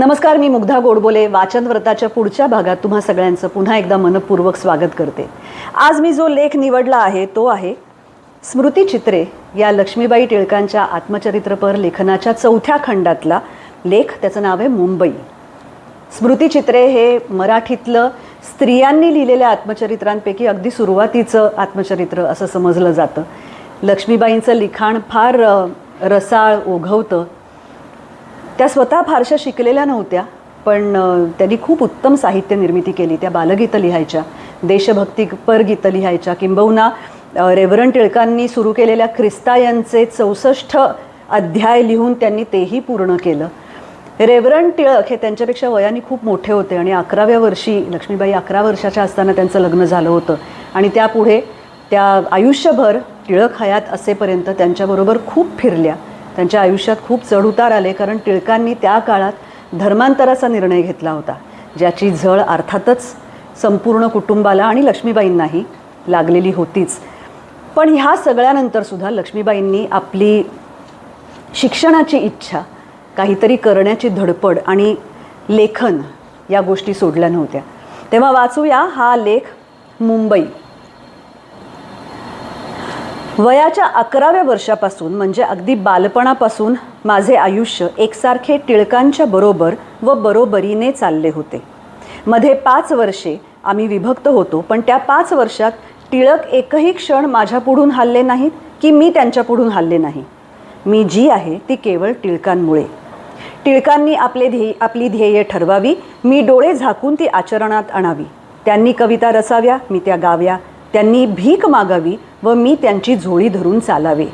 नमस्कार मी मुग्धा गोडबोले. वाचन व्रताच्या पुढच्या भागात तुम्हा सगळ्यांचं पुन्हा एकदा मनपूर्वक स्वागत करते. आज मी जो लेख निवडला आहे तो आहे स्मृतीचित्रे या लक्ष्मीबाई टिळकांच्या आत्मचरित्रपर लेखनाच्या चौथ्या खंडातला लेख. त्याचं नाव आहे मुंबई. स्मृतीचित्रे हे मराठीतलं स्त्रियांनी लिहिलेल्या आत्मचरित्रांपैकी अगदी सुरुवातीचं आत्मचरित्र असं समजलं जातं. लक्ष्मीबाईंचं लिखाण फार रसाळ ओघवतं. त्या स्वतः फारशा शिकलेल्या नव्हत्या पण त्यांनी खूप उत्तम साहित्य निर्मिती केली. त्या बालगीतं लिहायच्या देशभक्तीपर गीतं लिहायच्या किंबहुना रेवरन टिळकांनी सुरू केलेल्या ख्रिस्तायांचे चौसष्ट अध्याय लिहून त्यांनी तेही पूर्ण केलं. रेवरन टिळक हे त्यांच्यापेक्षा वयाने खूप मोठे होते आणि अकराव्या वर्षी लक्ष्मीबाई अकरा वर्षाच्या असताना त्यांचं लग्न झालं होतं. आणि त्यापुढे त्या आयुष्यभर टिळक हयात असेपर्यंत त्यांच्याबरोबर खूप फिरल्या. त्यांच्या आयुष्यात खूप चढउतार आले कारण टिळकांनी त्या काळात धर्मांतराचा निर्णय घेतला होता ज्याची झळ अर्थातच संपूर्ण कुटुंबाला आणि लक्ष्मीबाईंनाही लागलेली होतीच. पण ह्या सगळ्यानंतरसुद्धा लक्ष्मीबाईंनी आपली शिक्षणाची इच्छा काहीतरी करण्याची धडपड आणि लेखन या गोष्टी सोडल्या नव्हत्या. तेव्हा वाचूया हा लेख मुंबई. वयाच्या अकराव्या वर्षापासून म्हणजे अगदी बालपणापासून माझे आयुष्य एकसारखे टिळकांच्या बरोबर व बरोबरीने चालले होते. मध्ये पाच वर्षे आम्ही विभक्त होतो पण त्या पाच वर्षात टिळक एकही क्षण माझ्या पुढून हल्ले नाहीत की मी त्यांच्या पुढून हल्ले नाही. मी जी आहे ती केवळ टिळकांमुळे. टिळकांनी आपले ध्येय आपली ध्येय ठरवावी मी डोळे झाकून ती आचरणात आणावी. त्यांनी कविता रचाव्या मी त्या गाव्या. त्यांनी भीक मागावी व मी त्यांची झोळी धरून चालावे.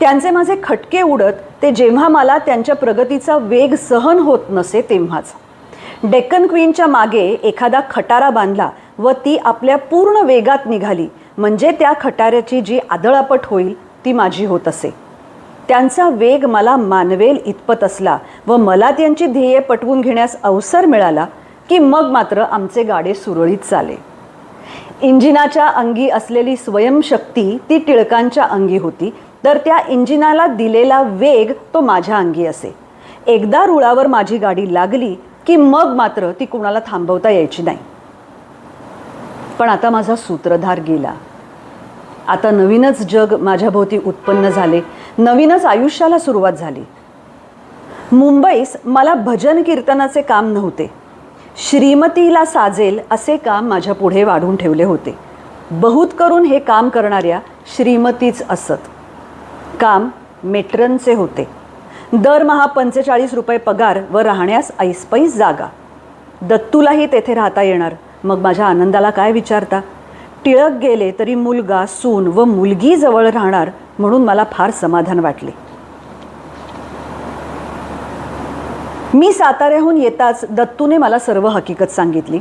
त्यांचे माझे खटके उडत ते जेव्हा मला त्यांच्या प्रगतीचा वेग सहन होत नसे तेव्हाच. डेक्कन क्वीनच्या मागे एखादा खटारा बांधला व ती आपल्या पूर्ण वेगात निघाली म्हणजे त्या खटाऱ्याची जी आदळापट होईल ती माझी होत असे. त्यांचा वेग मला मानवेल इतपत असला व मला त्यांची ध्येय पटवून घेण्यास अवसर मिळाला की मग मात्र आमचे गाडे सुरळीत चाले. इंजिनाच्या अंगी असलेली स्वयंशक्ती ती टिळकांच्या अंगी होती तर त्या इंजिनाला दिलेला वेग तो माझ्या अंगी असे. एकदा रुळावर माझी गाडी लागली की मग मात्र ती कुणाला थांबवता यायची नाही. पण आता माझा सूत्रधार गेला. आता नवीनच जग माझ्याभोवती उत्पन्न झाले. नवीनच आयुष्याला सुरुवात झाली. मुंबईस मला भजन कीर्तनाचे काम नव्हते. श्रीमतीला साजेल असे काम माझ्या पुढे वाढून ठेवले होते. बहुत करून हे काम करणाऱ्या श्रीमतीच असत. काम मेट्रनचे होते. दरमहा पंचेचाळीस रुपये पगार व राहण्यास ऐसपैस जागा. दत्तूलाही तेथे राहता येणार. मग माझ्या आनंदाला काय विचारता? टिळक गेले तरी मुलगा सून व मुलगी जवळ राहणार म्हणून मला फार समाधान वाटले. मी साताऱ्याहून येताच दत्तूने मला सर्व हकीकत सांगितली.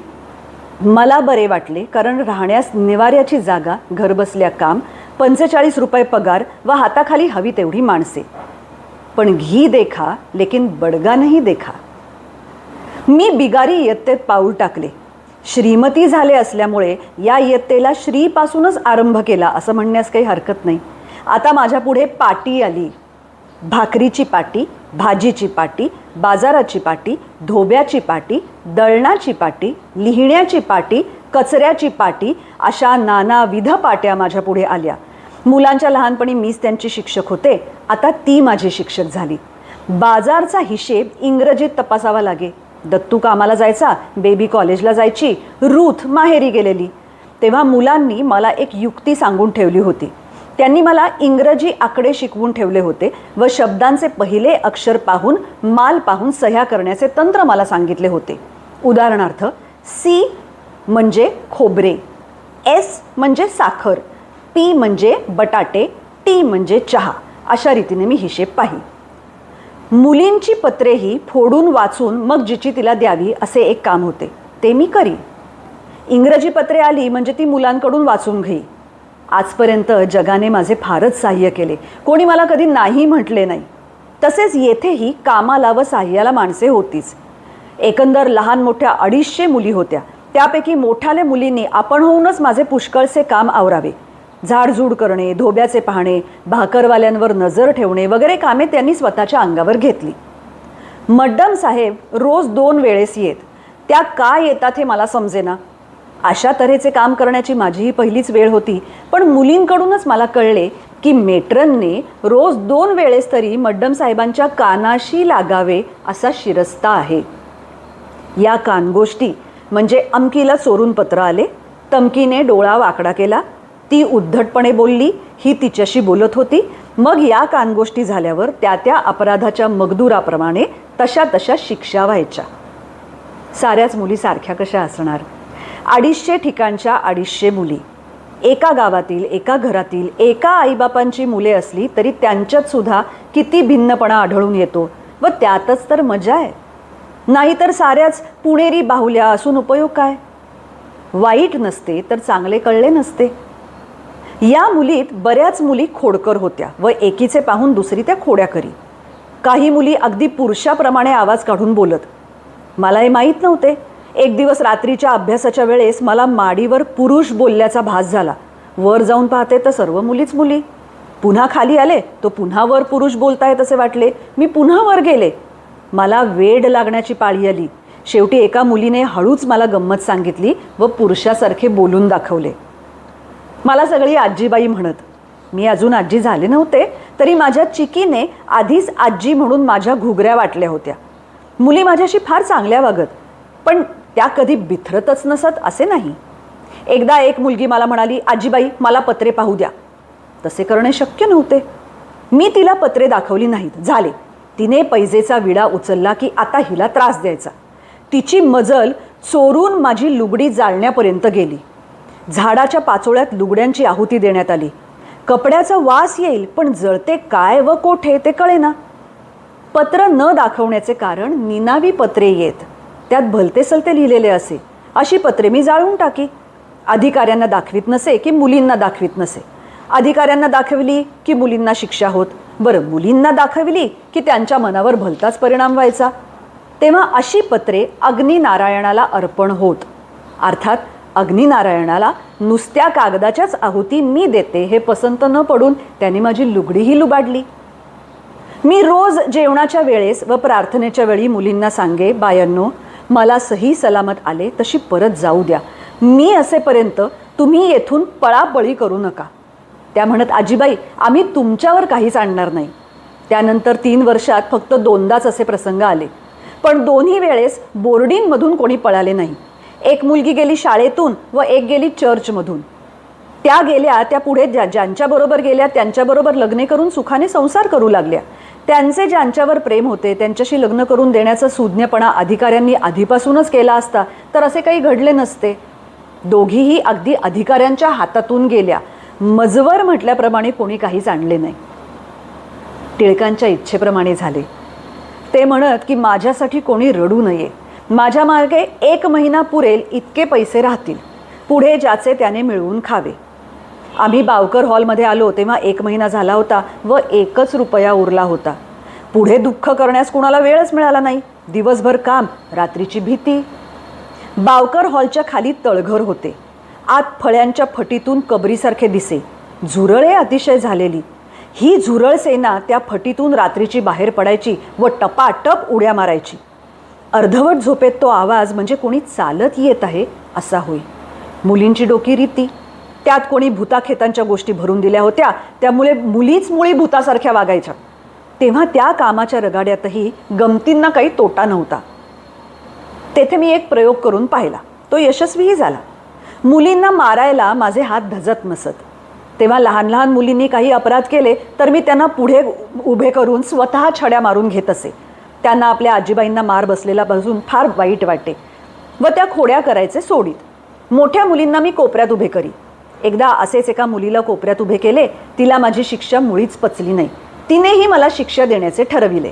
मला बरे वाटले कारण राहण्यास निवाऱ्याची जागा घरबसल्या काम पंचेचाळीस रुपये पगार व हाताखाली हवी तेवढी माणसे. पण घी देखा लेकिन बडगा नाही देखा. मी बिगारी इयत्तेत पाऊल टाकले. श्रीमती झाले असल्यामुळे या इयत्तेला श्रीपासूनच आरंभ केला असं म्हणण्यास काही हरकत नाही. आता माझ्यापुढे पाटी आली. भाकरीची पाटी भाजीची पाटी बाजाराची पाटी धोब्याची पाटी दळणाची पाटी लिहिण्याची पाटी कचऱ्याची पाटी अशा नानाविध पाट्या माझ्या पुढे आल्या. मुलांच्या लहानपणी मीच त्यांची शिक्षक होते. आता ती माझी शिक्षक झाली. बाजारचा हिशेब इंग्रजीत तपासावा लागे. दत्तू कामाला जायचा बेबी कॉलेजला जायची रूथ माहेरी गेलेली. तेव्हा मुलांनी मला एक युक्ती सांगून ठेवली होती. त्यांनी मला इंग्रजी आकडे शिकवून ठेवले होते व शब्दांचे पहिले अक्षर पाहून माल पाहून सह्या करण्याचे तंत्र मला सांगितले होते. उदाहरणार्थ सी म्हणजे खोबरे एस म्हणजे साखर पी म्हणजे बटाटे टी म्हणजे चहा अशा रीतीने मी हिशेब पाही. मुलींची पत्रेही फोडून वाचून मग जिची तिला द्यावी असे एक काम होते ते मी करी. इंग्रजी पत्रे आली म्हणजे ती मुलांकडून वाचून घेई. आजपर्यंत जगाने माझे फारच सहाय्य केले. कोणी मला कधी नाही म्हटले नाही. तसेच येथेही कामाला व साह्याला माणसे होतीच. एकंदर लहान मोठ्या अडीचशे मुली होत्या. त्यापैकी मोठ्याले मुलींनी आपण होऊनच माझे पुष्कळसे काम आवरावे. झाडझूड करणे धोब्याचे पाहणे भाकरवाल्यांवर नजर ठेवणे वगैरे कामे त्यांनी स्वतःच्या अंगावर घेतली. मड्डम साहेब रोज दोन वेळेस येत. त्या का येतात हे मला समजेना? अशा तऱ्हेचे काम करण्याची माझी ही पहिलीच वेळ होती. पण मुलींकडूनच मला कळले की मेट्रनने रोज दोन वेळेस तरी मड्डम साहेबांच्या कानाशी लागावे असा शिरस्ता आहे. या कानगोष्टी म्हणजे अमकीला चोरून पत्र आले तमकीने डोळा वाकडा केला ती उद्धटपणे बोलली ही तिच्याशी बोलत होती. मग या कानगोष्टी झाल्यावर त्या त्या अपराधाच्या मगदुराप्रमाणे तशा तशा शिक्षा व्हायच्या. साऱ्याच मुली सारख्या कशा असणार? अडीचशे ठिकाणच्या अडीचशे मुली. एका गावातील एका घरातील एका आईबापांची मुले असली तरी त्यांच्यात सुद्धा किती भिन्नपणा आढळून येतो व त्यातच तर मजा आहे. नाहीतर साऱ्याच पुणेरी बाहुल्या असून उपयोग काय? वाईट नसते तर चांगले कळले नसते. या मुलीत बऱ्याच मुली खोडकर होत्या व एकीचे पाहून दुसरी त्या खोड्या करी. काही मुली अगदी पुरुषाप्रमाणे आवाज काढून बोलत मला हे माहीत नव्हते. एक दिवस रात्रीच्या अभ्यासाच्या वेळेस मला माडीवर पुरुष बोलल्याचा भास झाला. वर जाऊन पाहते तर सर्व मुलीच मुली. पुन्हा खाली आले तो पुन्हा वर पुरुष बोलतायत असे वाटले. मी पुन्हा वर गेले. मला वेड लागण्याची पाळी आली. शेवटी एका मुलीने हळूच मला गंमत सांगितली व पुरुषासारखे बोलून दाखवले. मला सगळी आजीबाई म्हणत मी अजून आजी झाले नव्हते तरी माझ्या चिकीने आधीच आजी म्हणून माझ्या घुगऱ्या वाटल्या होत्या. मुली माझ्याशी फार चांगल्या वागत पण त्या कधी बिथरतच नसत असे नाही. एकदा एक मुलगी मला म्हणाली आजीबाई मला पत्रे पाहू द्या. तसे करणे शक्य नव्हते. मी तिला पत्रे दाखवली नाहीत. झाले. तिने पैजेचा विडा उचलला की आता हिला त्रास द्यायचा. तिची मजल चोरून माझी लुगडी जाळण्यापर्यंत गेली. झाडाच्या पाचोळ्यात लुगड्यांची आहुती देण्यात आली. कपड्याचा वास येईल पण जळते काय व कोठे ते कळेना. पत्र न दाखवण्याचे कारण निनावी पत्रे येत. त्यात भलते सलते लिहिलेले असे. अशी पत्रे मी जाळून टाकी. अधिकाऱ्यांना दाखवित नसे की मुलींना दाखवित नसे. अधिकाऱ्यांना दाखवली की मुलींना शिक्षा होत. बरं मुलींना दाखवली की त्यांच्या मनावर भलताच परिणाम व्हायचा. तेव्हा अशी पत्रे अग्निनारायणाला अर्पण होत. अर्थात अग्निनारायणाला नुसत्या कागदाच्याच आहुती मी देते हे पसंत न पडून त्याने माझी लुगडीही लुबाडली. मी रोज जेवणाच्या वेळेस व प्रार्थनेच्या वेळी मुलींना सांगे बायांनो मला सही सलामत आले तशी परत जाऊ द्या. मी असेपर्यंत तुम्ही येथून पळापळी करू नका. त्या म्हणत आजीबाई आम्ही तुमच्यावर काहीच आणणार नाही. त्यानंतर तीन वर्षात फक्त दोनदाच असे प्रसंग आले. पण दोन्ही वेळेस बोर्डिंगमधून कोणी पळाले नाही. एक मुलगी गेली शाळेतून व एक गेली चर्चमधून. त्या गेल्या त्या पुढे ज्या ज्यांच्याबरोबर गेल्या त्यांच्याबरोबर लग्ने करून सुखाने संसार करू लागल्या. त्यांचे ज्यांच्यावर प्रेम होते त्यांच्याशी लग्न करून देण्याचा सुज्ञपणा अधिकाऱ्यांनी आधीपासूनच केला असता तर असे काही घडले नसते. दोघीही अगदी अधिकाऱ्यांच्या हातातून गेल्या. मजवर म्हटल्याप्रमाणे कोणी काहीच आणले नाही. टिळकांच्या इच्छेप्रमाणे झाले. ते म्हणत की माझ्यासाठी कोणी रडू नये. माझ्या मार्गे एक महिना पुरेल इतके पैसे राहतील. पुढे ज्याचे त्याने मिळवून खावे. आम्ही बावकर हॉलमध्ये आलो तेव्हा एक महिना झाला होता व एकच रुपया उरला होता. पुढे दुःख करण्यास कुणाला वेळच मिळाला नाही. दिवसभर काम रात्रीची भीती. बावकर हॉलच्या खाली तळघर होते. आत फळ्यांच्या फटीतून कबरीसारखे दिसे. झुरळे अतिशय झालेली. ही झुरळ सेना त्या फटीतून रात्रीची बाहेर पडायची व टपाटप उड्या मारायची. अर्धवट झोपेत तो आवाज म्हणजे कोणी चालत येत आहे असा होई मुलींची डोकी रीती. त्यात कोणी भूताखेतांच्या गोष्टी भरून दिल्या होत्या. त्यामुळे मुलीच मुळी भूतासारख्या वागायच्या. तेव्हा त्या कामाच्या रगाड्यातही गमतींना काही तोटा नव्हता. तेथे मी एक प्रयोग करून पाहिला. तो यशस्वीही झाला. मुलींना मारायला माझे हात धजत नसत. तेव्हा लहान लहान मुलींनी काही अपराध केले तर मी त्यांना पुढे उभे करून स्वतः छड्या मारून घेत असे. त्यांना आपल्या आजीबाईंना मार बसलेला बसून फार वाईट वाटे व त्या खोड्या करायचे सोडीत. मोठ्या मुलींना मी कोपऱ्यात उभे करी एकदा असेच एका मुलीला कोपऱ्यात उभे केले तिला माझी शिक्षा मुळीच पचली नाही. तिनेही मला शिक्षा देण्याचे ठरविले.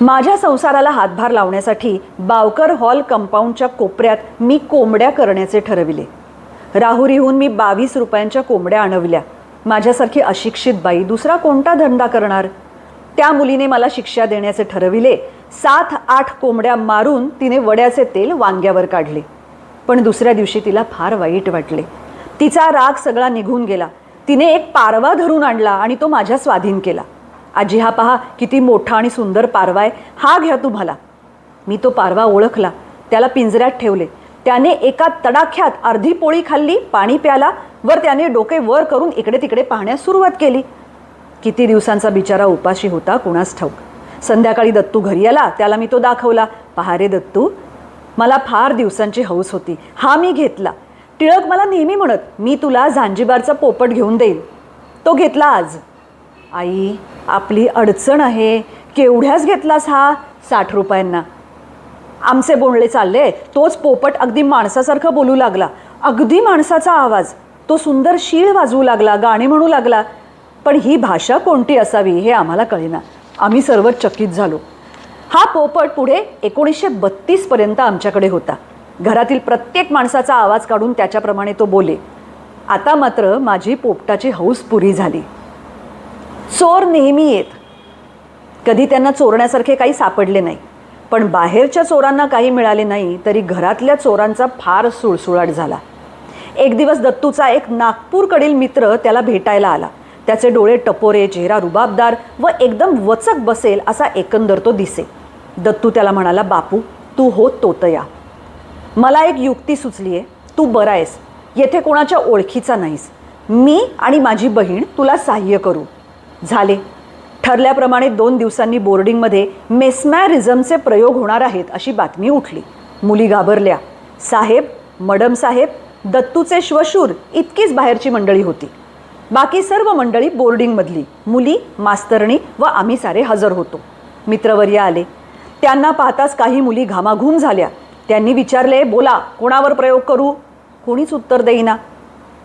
माझ्या संसाराला हातभार लावण्यासाठी बावकर हॉल कंपाऊंडच्या कोपऱ्यात मी कोंबड्या करण्याचे ठरविले. राहुरीहून मी बावीस रुपयांच्या कोंबड्या आणवल्या. माझ्यासारखी अशिक्षित बाई दुसरा कोणता धंदा करणार? त्या मुलीने मला शिक्षा देण्याचे ठरविले. सात आठ कोंबड्या मारून तिने वड्याचे तेल वांग्यावर काढले. पण दुसऱ्या दिवशी तिला फार वाईट वाटले. तिचा राग सगळा निघून गेला. तिने एक पारवा धरून आणला आणि तो माझ्या स्वाधीन केला. आजी हा पहा किती मोठा आणि सुंदर पारवा आहे. हा घ्या तुम्हाला. मी तो पारवा ओळखला. त्याला पिंजऱ्यात ठेवले. त्याने एका तडाख्यात अर्धी पोळी खाल्ली पाणी प्याला. वर त्याने डोके वर करून इकडे तिकडे पाहण्यास सुरुवात केली. किती दिवसांचा बिचारा उपाशी होता कुणास ठाऊक. संध्याकाळी दत्तू घरी आला. त्याला मी तो दाखवला. पहा रे दत्तू मला फार दिवसांची हौस होती. हा मी घेतला. टिळक मला नेहमी म्हणत मी तुला झांजीबारचा पोपट घेऊन देईल. तो घेतला आज. आई आपली अडचण आहे. केवढ्याच घेतलास हा? साठ रुपयांना. आमचे बोलणे चालले. तोच पोपट अगदी माणसासारखं बोलू लागला. अगदी माणसाचा आवाज. तो सुंदर शीळ वाजवू लागला गाणी म्हणू लागला. पण ही भाषा कोणती असावी हे आम्हाला कळेना. आम्ही सर्व चकित झालो. हा पोपट पुढे एकोणीसशे बत्तीसपर्यंत आमच्याकडे होता. घरातील प्रत्येक माणसाचा आवाज काढून त्याच्याप्रमाणे तो बोले. आता मात्र माझी पोपटाची हौस पुरी झाली. चोर नेहमी येत. कधी त्यांना चोरण्यासारखे काही सापडले नाही. पण बाहेरच्या चोरांना काही मिळाले नाही तरी घरातल्या चोरांचा फार सुळसुळाट झाला. एक दिवस दत्तूचा एक नागपूरकडील मित्र त्याला भेटायला आला. त्याचे डोळे टपोरे चेहरा रुबाबदार व एकदम वचक बसेल असा एकंदर तो दिसे. दत्तू त्याला म्हणाला बापू तू हो तोतया. मला एक युक्ती सुचली आहे. तू बरा आहेस. येथे कोणाच्या ओळखीचा नाहीस. मी आणि माझी बहीण तुला सहाय्य करू. झाले. ठरल्याप्रमाणे दोन दिवसांनी बोर्डिंगमध्ये मेस्मॅरिझमचे प्रयोग होणार आहेत अशी बातमी उठली. मुली घाबरल्या. साहेब मडम साहेब दत्तूचे श्वशूर इतकीच बाहेरची मंडळी होती. बाकी सर्व मंडळी बोर्डिंगमधली. मुली मास्तरणी व आम्ही सारे हजर होतो. मित्रवर्य आले. त्यांना पाहताच काही मुली घामाघूम झाल्या. त्यांनी विचारले बोला कोणावर प्रयोग करू? कोणीच उत्तर देईना.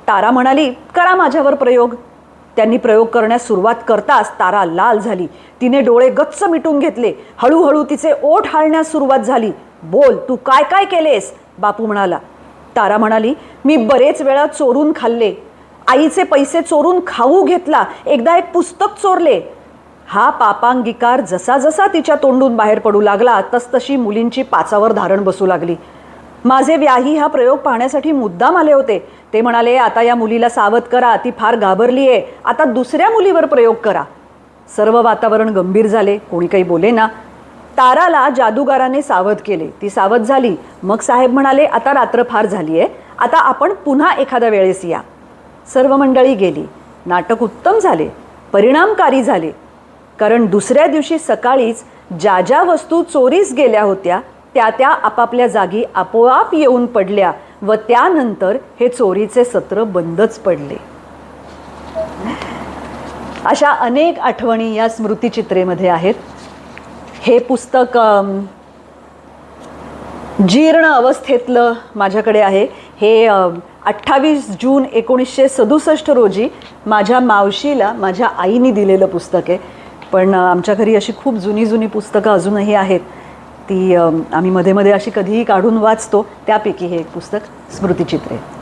तारा म्हणाली करा माझ्यावर प्रयोग. त्यांनी प्रयोग करण्यास सुरुवात करताच तारा लाल झाली. तिने डोळे गच्च मिटून घेतले. हळूहळू तिचे ओठ हालण्यास सुरुवात झाली. बोल तू काय काय केलेस? बापू म्हणाला. तारा म्हणाली मी बरेच वेळा चोरून खाल्ले. आईचे पैसे चोरून खाऊ घेतला. एकदा एक पुस्तक चोरले. हा पापांगिकार जसा जसा तिच्या तोंडून बाहेर पडू लागला तसतशी मुलींची पाचावर धारण बसू लागली. माझे व्याही हा प्रयोग पाहण्यासाठी मुद्दाम आले होते ते म्हणाले आता या मुलीला सावध करा ती फार घाबरली आहे आता दुसऱ्या मुलीवर प्रयोग करा. सर्व वातावरण गंभीर झाले कोणी काही बोले ना ताराला जादूगाराने सावध केले. ती सावध झाली. मग साहेब म्हणाले आता रात्र फार झाली आहे आता आपण पुन्हा एखाद्या वेळेस या. सर्व मंडळी गेली. नाटक उत्तम झाले. परिणामकारी झाले. कारण दुसऱ्या दिवशी सकाळीच ज्या ज्या वस्तू चोरीस गेल्या होत्या त्या त्या आपापल्या जागी आपोआप येऊन पडल्या व त्यानंतर हे चोरीचे सत्र बंदच पडले. अशा अनेक आठवणी या स्मृतिचित्रेमध्ये आहेत. हे पुस्तक जीर्ण अवस्थेतलं माझ्याकडे आहे. हे अठ्ठावीस जून एकोणीसशे सदुसष्ट रोजी माझ्या मावशीला माझ्या आईने दिलेलं पुस्तक आहे. पण आमच्या घरी अशी खूप जुनी जुनी पुस्तकं अजूनही आहेत. ती आम्ही मध्ये मध्ये अशी कधीही काढून वाचतो. त्यापैकी हे एक पुस्तक स्मृतिचित्रे.